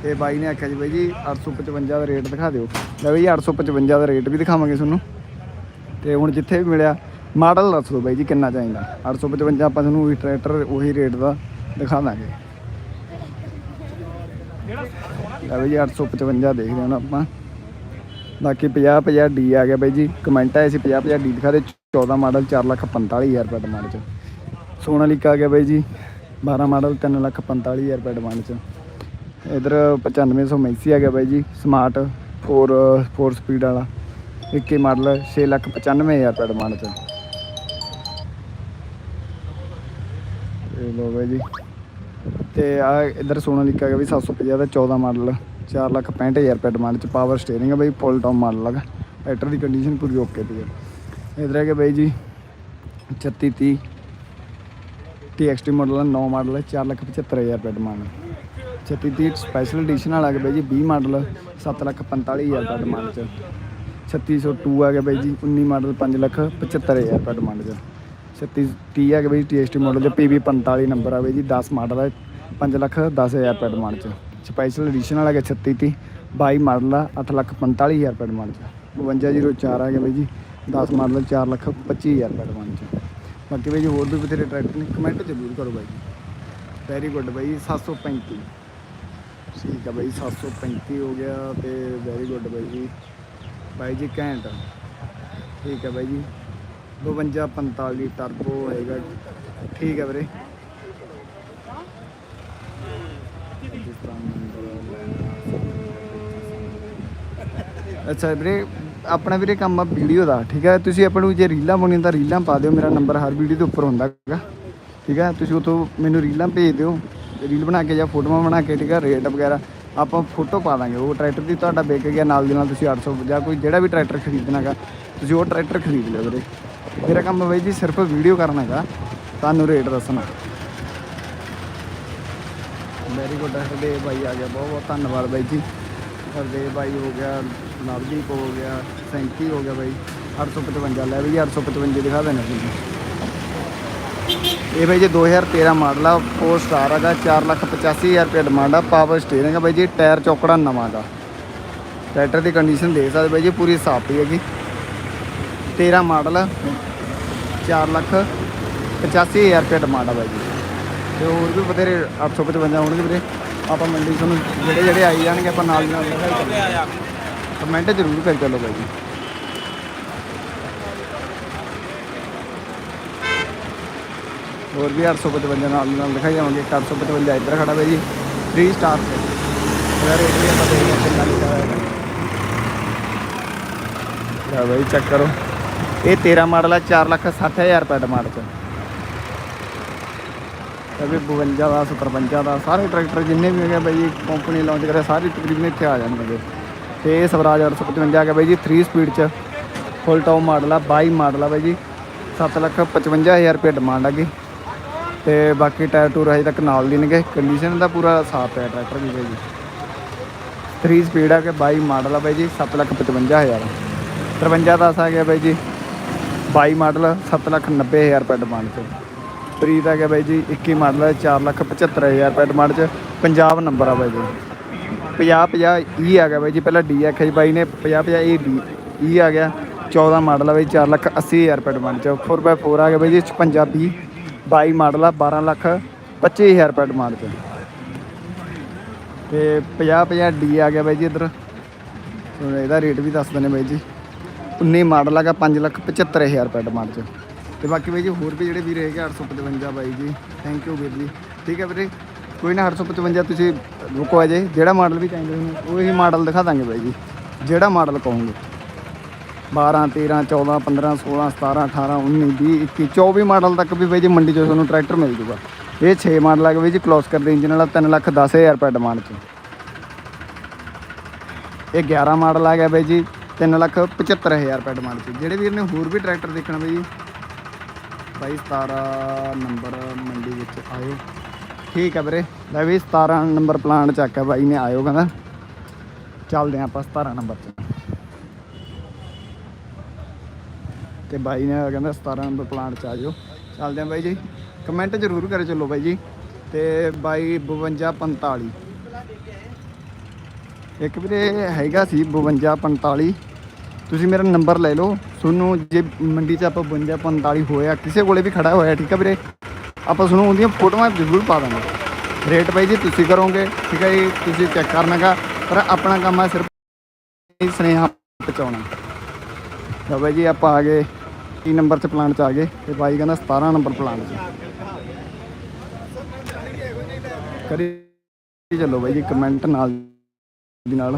ਤੇ ਬਾਈ ਨੇ ਆਖਿਆ ਜੀ, ਬਾਈ ਜੀ 855 ਦਾ ਰੇਟ ਦਿਖਾ ਦਿਓ। ਲੈ ਬਈ 855 ਦਾ ਰੇਟ ਵੀ ਦਿਖਾਵਾਂਗੇ ਤੁਹਾਨੂੰ। ਤੇ ਹੁਣ ਜਿੱਥੇ ਵੀ ਮਿਲਿਆ ਮਾਡਲ ਦੱਸ ਦਿਓ ਬਾਈ ਜੀ ਕਿੰਨਾ ਚਾਹੀਦਾ। 855 ਆਪਾਂ ਤੁਹਾਨੂੰ ਉਹੀ ਟਰੈਕਟਰ, ਉਹੀ ਰੇਟ ਦਾ ਦਿਖਾ ਦਾਂਗੇ। ਲੈ ਬਈ ਜੀ 855 ਦੇਖਦੇ ਹਾਂ ਆਪਾਂ। ਬਾਕੀ 50 50 ਡੀ ਆ ਗਿਆ ਬਾਈ ਜੀ। ਕਮੈਂਟ ਆਏ ਸੀ 50 50 ਡੀ ਦਿਖਾ ਦੇ। 14 ਮਾਡਲ 4 ਲੱਖ 45000 ਰੁਪਏ ਡਿਮਾਂਡ ਚ। ਸੋਨਾਲੀਕਾ ਆ ਗਿਆ ਬਾਈ ਜੀ। 12 ਮਾਡਲ 3 ਲੱਖ 45000 ਰੁਪਏ ਡਿਮਾਂਡ ਚ। ਇਧਰ 9500 ਮੈਕਸੀ ਆ ਗਿਆ ਬਾਈ ਜੀ। ਸਮਾਰਟ 4 4 ਸਪੀਡ ਵਾਲਾ। 21 ਮਾਡਲ 6 ਲੱਖ 95000 ਰੁਪਏ ਡਿਮਾਂਡ ਚ। ਲੋ ਬਾਈ ਜੀ। ਤੇ ਆ ਇਧਰ ਸੋਨਾਲੀਕਾ ਆ ਗਿਆ ਵੀ 750 ਦਾ 14 ਮਾਡਲ 4 ਲੱਖ 65000 ਰੁਪਏ ਡਿਮਾਂਡ ਚ ਪਾਵਰ ਸਟੀਅਰਿੰਗ ਹੈ ਬਾਈ ਫੁੱਲ ਟੌਪ ਮਾਡਲ ਹੈਗਾ ਟਰੈਕਟਰ ਦੀ ਕੰਡੀਸ਼ਨ ਪੂਰੀ ਓਕੇ ਦੀ ਹੈ ਇਧਰ ਹੈਗਾ ਬਾਈ ਜੀ 36 30 TXT ਮਾਡਲ ਹੈ 9 ਮਾਡਲ ਹੈ 4 ਲੱਖ 75000 ਰੁਪਏ ਡਿਮਾਂਡ 36 30 ਸਪੈਸ਼ਲ ਐਡੀਸ਼ਨ ਵਾਲਾ ਹੈਗਾ ਬਾਈ ਜੀ 20 ਮਾਡਲ 7 ਲੱਖ 45000 ਰੁਪਏ ਡਿਮਾਂਡ ਚ। 3602 ਆ ਗਿਆ ਬਾਈ ਜੀ 19 ਮਾਡਲ 5 ਲੱਖ 75000 ਰੁਪਏ ਡਿਮਾਂਡ ਚ। 36 30 ਆ ਗਿਆ ਬਾਈ TXT ਮਾਡਲ ਚ PB 45 ਨੰਬਰ ਆ ਬਾਈ ਜੀ 10 ਮਾਡਲ ਹੈ 5 ਲੱਖ 10000 ਰੁਪਏ ਡਿਮਾਂਡ ਚ। ਸਪੈਸ਼ਲ ਐਡੀਸ਼ਨ ਵਾਲਾ ਹੈਗਾ 36 30 22 ਮਾਡਲ ਆ 8 ਲੱਖ 45000 ਰੁਪਏ ਡਿਮਾਂਡ ਚ। 5204 ਆ ਗਿਆ ਬਾਈ ਜੀ 10 ਮਾਡਲ 4 ਲੱਖ 25000 ਰੁਪਏ ਡਿਮਾਂਡ ਚ। ਬਾਕੀ ਬਾਈ ਜੀ ਹੋਰ ਵੀ ਬਥੇਰੇ ਟਰੈਕਟਰ ਨੇ ਕਮੈਂਟ ਜ਼ਰੂਰ ਕਰੋ ਬਾਈ ਜੀ। ਵੈਰੀ ਗੁੱਡ ਬਾਈ 735 ਠੀਕ ਆ ਬਾਈ 735 ਹੋ ਗਿਆ ਤੇ ਵੈਰੀ ਗੁੱਡ ਬਾਈ ਜੀ। ਬਾਈ ਜੀ ਘੈਂਟ। ਠੀਕ ਹੈ ਬਾਈ ਜੀ। 52 45 ਟਰਬੋ ਹੋਏਗਾ ਠੀਕ ਹੈ ਵੀਰੇ। ਅੱਛਾ ਵੀਰੇ, ਆਪਣਾ ਵੀਰੇ ਕੰਮ ਆ ਵੀਡੀਓ ਦਾ, ਠੀਕ ਹੈ? ਤੁਸੀਂ ਆਪਾਂ ਨੂੰ ਜੇ ਰੀਲਾਂ ਪਾਉਣੀਆਂ ਤਾਂ ਰੀਲਾਂ ਪਾ ਦਿਓ, ਮੇਰਾ ਨੰਬਰ ਹਰ ਵੀਡੀਓ ਦੇ ਉੱਪਰ ਹੁੰਦਾ ਹੈਗਾ ਠੀਕ ਹੈ? ਤੁਸੀਂ ਉਥੋਂ ਮੈਨੂੰ ਰੀਲਾਂ ਭੇਜ ਦਿਓ, ਰੀਲ ਬਣਾ ਕੇ ਜਾਂ ਫੋਟੋਆਂ ਬਣਾ ਕੇ, ਠੀਕ ਹੈ? ਰੇਟ ਵਗੈਰਾ ਆਪਾਂ ਫੋਟੋ ਪਾ ਦਾਂਗੇ। ਉਹ ਟਰੈਕਟਰ ਦੀ ਤੁਹਾਡਾ ਵਿਕ ਗਿਆ, ਨਾਲ ਦੀ ਨਾਲ ਤੁਸੀਂ 800 ਜਾਂ ਕੋਈ ਜਿਹੜਾ ਵੀ ਟਰੈਕਟਰ ਖਰੀਦਣਾਗਾ, ਤੁਸੀਂ ਉਹ ਟਰੈਕਟਰ ਖਰੀਦ ਲਿਓ ਵੀਰੇ। ਮੇਰਾ ਕੰਮ ਬਾਈ ਜੀ ਸਿਰਫ ਵੀਡੀਓ ਕਰਨਾ ਹੈਗਾ ਤੁਹਾਨੂੰ ਰੇਟ ਦੱਸਣਾ ਵੈਰੀ ਗੁੱਡ ਹਰਦੇਵ ਬਾਈ ਆ ਗਿਆ ਬਹੁਤ ਬਹੁਤ ਧੰਨਵਾਦ ਬਾਈ ਜੀ ਹਰਦੇਵ ਬਾਈ ਹੋ ਗਿਆ ਨਵਦੀਪ ਹੋ ਗਿਆ ਸੈਂਕੀ ਹੋ ਗਿਆ ਬਾਈ 855 ਲੈ ਬਈ 855 ਦਿਖਾ ਦੇਣਾ ਜੀ ਇਹ ਬਾਈ ਜੀ 2013 ਮਾਡਲ ਆ 4 ਸਟਾਰ ਹੈਗਾ 485000 ਰੁਪਏ ਡਿਮਾਂਡ ਆ ਪਾਵਰ ਸਟੀਅਰਿੰਗ ਆ ਬਾਈ ਜੀ ਟਾਇਰ ਚੌਕੜਾ ਨਵਾਂ ਦਾ ਟਰੈਕਟਰ ਦੀ ਕੰਡੀਸ਼ਨ ਦੇਖ ਸਕਦੇ ਬਾਈ ਜੀ ਪੂਰੀ ਸਾਫ਼ ਹੀ ਹੈਗੀ 13 ਮਾਡਲ 4 ਲੱਖ 85000 ਰੁਪਏ ਡਿਮਾਂਡ ਆ ਬਾਈ ਜੀ। ਤੇ ਹੋਰ ਵੀ ਬਥੇਰੇ 855 ਹੋਣਗੇ ਵੀਰੇ। ਆਪਾਂ ਮੰਡੀ ਤੁਹਾਨੂੰ ਜਿਹੜੇ ਜਿਹੜੇ ਆਈ ਜਾਣਗੇ, ਆਪਾਂ ਨਾਲ ਨਾਲ ਦਿਖਾਈ ਚੱਲਾਂਗੇ। ਕਮੈਂਟ ਜ਼ਰੂਰ ਕਰ ਚੱਲੋ ਬਾਈ ਜੀ। ਹੋਰ ਵੀ 855 ਨਾਲ ਦੀ ਨਾਲ ਦਿਖਾਈ ਜਾਵਾਂਗੇ। 855 ਇੱਧਰ ਖੜਾ ਬਾਈ ਜੀ। 3 ਸਟਾਰ ਤੇ। ਇਹਦਾ ਰੇਟ ਵੀ ਆਪਾਂ ਦੇਖਦੇ ਹਾਂ ਕਿੰਨਾ ਲਿਖਿਆ ਹੋਇਆ ਹੈ। ਬਾਈ ਚੈੱਕ ਕਰੋ। ਇਹ 13 ਮਾਡਲ ਆ 4 ਲੱਖ 60000 ਰੁਪਏ ਡਿਮਾਂਡ ਚ। ਤੇ ਵੀ 52 ਦਾ 57 ਦਾ, ਸਾਰੇ ਟਰੈਕਟਰ ਜਿੰਨੇ ਵੀ ਹੈਗੇ ਬਾਈ ਕੰਪਨੀ ਲਾਂਚ ਕਰਿਆ, ਸਾਰੇ ਤਕਰੀਬਨ ਇੱਥੇ ਆ ਜਾਣਗੇ ਤੇ ਇਹ ਸਵਰਾਜ 855 ਆ ਗਿਆ ਬਾਈ ਜੀ 3 ਸਪੀਡ ਚ। ਫੁੱਲ ਟੌਪ ਮਾਡਲ ਆ 22 ਮਾਡਲ ਆ ਬਾਈ ਜੀ। 7 ਲੱਖ 55000 ਰੁਪਏ ਡਿਮਾਂਡ ਹੈਗੀ। ਤੇ ਬਾਕੀ ਟਾਇਰ ਟੂਰ ਹਜੇ ਤੱਕ ਨਾਲ ਦੀ ਨੇਗੇ। ਕੰਡੀਸ਼ਨ ਦਾ ਪੂਰਾ ਸਾਫ਼ ਹੈ ਟਰੈਕਟਰ ਦੀ ਬਾਈ ਜੀ। 3 ਸਪੀਡ ਆ ਕੇ 22 ਮਾਡਲ ਆ ਬਾਈ ਜੀ 7 ਲੱਖ 55000 53 ਦਾ ਆ ਗਿਆ ਬਾਈ ਜੀ। 22 ਮਾਡਲ 7 ਲੱਖ 90000 ਰੁਪਏ ਡਿਮਾਂਡ 'ਚ ਪ੍ਰੀਤ ਆ ਗਿਆ ਬਾਈ ਜੀ 21 ਮਾਡਲ ਹੈ 4 ਲੱਖ 75000 ਰੁਪਏ ਡਿਮਾਂਡ ਚ। ਪੰਜਾਬ ਨੰਬਰ ਆ ਬਾਈ ਜੀ। 50 50 ਈ ਆ ਗਿਆ ਬਾਈ ਜੀ, ਪਹਿਲਾਂ ਡੀ ਆਖਿਆ ਜੀ ਬਾਈ ਨੇ 50 50 ਈ ਡੀ ਈ ਆ ਗਿਆ। 14 ਮਾਡਲ ਆ ਬਾਈ 4 ਲੱਖ 80000 ਰੁਪਏ ਡਿਮਾਂਡ ਚ। 4x4 ਆ ਗਿਆ ਬਾਈ ਜੀ 56 22 ਮਾਡਲ ਆ 12 ਲੱਖ 25000 ਰੁਪਏ ਡਿਮਾਂਡ ਚ। ਤੇ 50 50 ਡੀ ਆ ਗਿਆ ਬਾਈ ਜੀ ਇੱਧਰ। ਇਹਦਾ ਰੇਟ ਵੀ ਦੱਸ ਦਿੰਦੇ ਬਾਈ ਜੀ। 19 ਮਾਡਲ ਹੈਗਾ 5 ਲੱਖ 75000 ਰੁਪਏ ਡਿਮਾਂਡ ਚ। ਤੇ ਬਾਕੀ ਬਾਈ ਜੀ, ਹੋਰ ਵੀ ਜਿਹੜੇ ਵੀਰ ਹੈਗੇ 855 ਬਾਈ ਜੀ। ਥੈਂਕ ਯੂ ਵੀਰ ਜੀ। ਠੀਕ ਹੈ ਵੀਰੇ, ਕੋਈ ਨਾ 855 ਤੁਸੀਂ ਰੁਕੋ ਅਜੇ। ਜਿਹੜਾ ਮਾਡਲ ਵੀ ਚਾਹੀਦੇ ਹੋ ਉਹੀ ਮਾਡਲ ਦਿਖਾ ਦਾਂਗੇ ਬਾਈ ਜੀ। ਜਿਹੜਾ ਮਾਡਲ ਕਹੋਗੇ। 12 13 14 15 16 17 18 19 20 21 24 ਮਾਡਲ ਤੱਕ ਵੀ ਬਾਈ ਜੀ ਮੰਡੀ 'ਚੋਂ ਤੁਹਾਨੂੰ ਟਰੈਕਟਰ ਮਿਲ ਜੂਗਾ। ਇਹ 6 ਮਾਡਲ ਆ ਗਿਆ ਬਾਈ ਜੀ ਕਲੋਸ ਕਰਦੇ ਇੰਜਨ ਵਾਲਾ 3 ਲੱਖ 10000 ਰੁਪਏ ਡਿਮਾਂਡ 'ਚ। ਇਹ 11 ਮਾਡਲ ਆ ਗਿਆ ਬਾਈ ਜੀ। 3 ਲੱਖ 75000 ਰੁਪਏ ਡਿਮਾਂਡ ਸੀ। ਜਿਹੜੇ ਵੀਰ ਨੇ ਹੋਰ ਵੀ ਟਰੈਕਟਰ ਦੇਖਣਾ ਬਾਈ ਜੀ ਬਾਈ 17 ਨੰਬਰ ਮੰਡੀ ਵਿੱਚ ਆਇਓ। ਠੀਕ ਹੈ ਵੀਰੇ, ਲੈ ਵੀ 17 ਨੰਬਰ ਪਲਾਂਟ ਚੱਕ ਹੈ ਬਾਈ ਨੇ ਆਇਓ ਕਹਿੰਦਾ। ਚੱਲਦੇ ਹਾਂ ਆਪਾਂ 17 ਨੰਬਰ 'ਚ ਤੇ ਬਾਈ ਨੇ ਕਹਿੰਦਾ 17 ਨੰਬਰ ਪਲਾਂਟ 'ਚ ਆ ਜਾਓ। ਚੱਲਦੇ ਹਾਂ ਬਾਈ ਜੀ, ਕਮੈਂਟ ਜ਼ਰੂਰ ਕਰੇ ਚੱਲੋ ਬਾਈ ਜੀ। ਤੇ ਬਾਈ 5245 ਇੱਕ ਵੀਰੇ ਹੈਗਾ ਸੀ 5245 ਤੁਸੀਂ ਮੇਰਾ ਨੰਬਰ ਲੈ ਲਓ। ਤੁਹਾਨੂੰ ਜੇ ਮੰਡੀ 'ਚ ਆਪਾਂ 5245 ਹੋਇਆ, ਕਿਸੇ ਕੋਲੇ ਵੀ ਖੜਾ ਹੋਇਆ, ਠੀਕ ਹੈ ਵੀਰੇ? ਆਪਾਂ ਤੁਹਾਨੂੰ ਉਹਦੀਆਂ ਫੋਟੋਆਂ ਜ਼ਰੂਰ ਪਾ ਦਾਂਗੇ। ਰੇਟ ਬਾਈ ਜੀ, ਤੁਸੀਂ ਕਰੋਗੇ, ਠੀਕ ਹੈ ਜੀ? ਤੁਸੀਂ ਚੈੱਕ ਕਰਨਾਗਾ। ਪਰ ਆਪਣਾ ਕੰਮ ਹੈ ਸਿਰਫ ਸੁਨੇਹਾ ਪਹੁੰਚਾਉਣਾ। ਤਾਂ ਬਾਈ ਜੀ, ਆਪਾਂ ਆ ਗਏ। ਕੀ ਨੰਬਰ 'ਚ ਪਲਾਂਟ 'ਚ ਆ ਗਏ? ਤੇ ਬਾਈ ਕਹਿੰਦਾ 17 ਨੰਬਰ ਪਲਾਂਟ 'ਚ। ਕਰੀ ਚੱਲੋ ਬਾਈ ਜੀ ਕਮੈਂਟ ਨਾਲ। ਦੀ ਨਾਲ।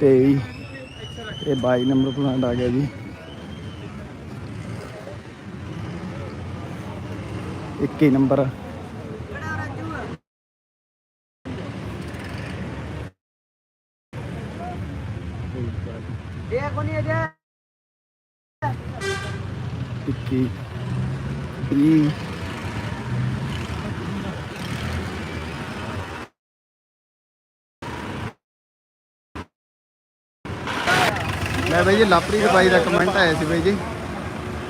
ਤੇ ਇਹ 22 ਨੰਬਰ ਪਲਾਂਟ ਆ ਗਿਆ ਜੀ। ਇੱਕੀ ਨੰਬਰ। ਜੀ ਲਾਪਰੀਤ ਬਾਈ ਦਾ ਕਮੈਂਟ ਆਇਆ ਸੀ ਬਾਈ ਜੀ।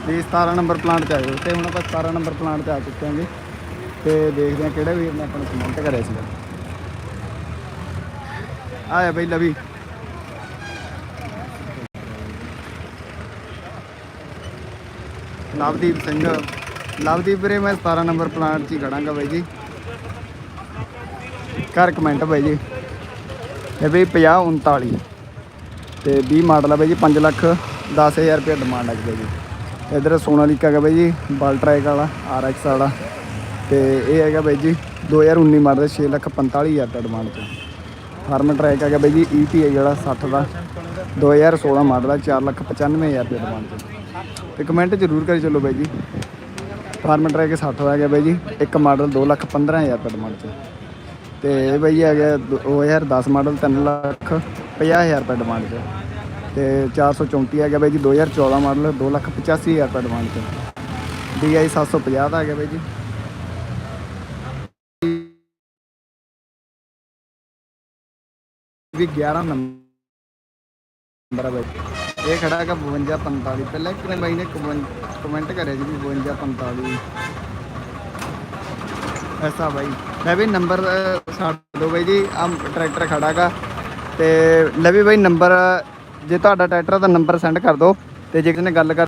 ਵੀ 17 ਨੰਬਰ ਪਲਾਂਟ ਤੇ ਆਇਓ ਤੇ ਹੁਣ ਆਪਾਂ 17 ਨੰਬਰ ਪਲਾਂਟ ਤੇ ਆ ਚੁੱਕੇ ਹਾਂ ਜੀ। ਤੇ ਦੇਖਦੇ ਹਾਂ ਕਿਹੜਾ ਵੀਰ ਨੇ ਆਪਣਾ ਕਮੈਂਟ ਕਰਿਆ ਸੀਗਾ। ਆਇਆ ਬਾਈ ਲਵੀ। ਲਵਦੀਪ ਸਿੰਘ। ਲਵਦੀਪ ਵੀਰੇ, ਮੈਂ 17 ਨੰਬਰ ਪਲਾਂਟ 'ਚ ਹੀ ਖੜਾਂਗਾ ਬਾਈ ਜੀ। ਕਰ ਕਮੈਂਟ ਬਾਈ ਜੀ। ਇਹ ਬਈ 50 39 ਤੇ 20 ਮਾਡਲ ਆ ਬਾਈ ਜੀ 5 ਲੱਖ 10000 ਰੁਪਏ ਡਿਮਾਂਡ ਆ ਜੀ ਬਾਈ ਜੀ। ਇਧਰ ਸੋਨਾਲੀਕਾ ਹੈਗਾ ਬਾਈ ਜੀ ਬਲ ਟਰੈਕ ਵਾਲਾ ਆਰਐਕਸ ਵਾਲਾ। ਤੇ ਇਹ ਹੈਗਾ ਬਾਈ ਜੀ 2019 ਮਾਡਲ 6 ਲੱਖ 45000 ਦਾ ਡਿਮਾਂਡ ਤੇ। ਫਾਰਮ ਟਰੈਕ ਹੈਗਾ ਬਾਈ ਜੀ ETI ਵਾਲਾ 60 ਦਾ। 2016 ਮਾਡਲ ਆ 4 ਲੱਖ 95000 ਰੁਪਏ ਡਿਮਾਂਡ ਤੇ। ਤੇ ਕਮੈਂਟ ਜ਼ਰੂਰ ਕਰੀ ਚੱਲੋ ਬਾਈ ਜੀ। ਫਾਰਮ ਟਰੈਕ 60 ਦਾ ਹੈਗਾ ਬਾਈ ਜੀ, ਇੱਕ ਮਾਡਲ 2 ਲੱਖ 15000 ਰੁਪਏ ਡਿਮਾਂਡ ਤੇ। ਤੇ ਇਹ ਬਾਈ ਆ ਗਿਆ 2010 ਮਾਡਲ 3 ਲੱਖ 50000 ਰੁਪਏ ਡਿਮਾਂਡ ਤੇ। ਤੇ 434 ਆ ਗਿਆ ਬਾਈ ਜੀ 2014 ਮਾਡਲ 2 ਲੱਖ 85000 ਰੁਪਏ ਡਿਮਾਂਡ ਤੇ DI 750 ਦਾ ਆ ਗਿਆ ਬਾਈ ਜੀ। ਵੀ 11 ਨੰਬਰ ਆ ਬਾਈ ਇਹ ਖੜਾ ਹੈਗਾ 52 45 ਪਹਿਲਾਂ ਕਿਨੇ ਬਾਈ ਨੇ ਕਮੈਂਟ ਕਰਿਆ ਜੀ ਵੀ 52 45 ਐਸਾ ਬਾਈ। ਲੈ ਵੀ ਨੰਬਰ ਛੱਡ ਦਿਓ ਬਾਈ ਜੀ ਆ ਟਰੈਕਟਰ ਖੜਾਗਾ ਤੇ ਲੈ ਵੀ ਬਾਈ ਨੰਬਰ ਜੇ ਤੁਹਾਡਾ ਟਰੈਕਟਰ ਦਾ ਨੰਬਰ ਸੈਂਡ ਕਰ ਦਿਓ ਤੇ ਜੇ ਕਿਸੇ ਨੇ ਗੱਲ ਕਰ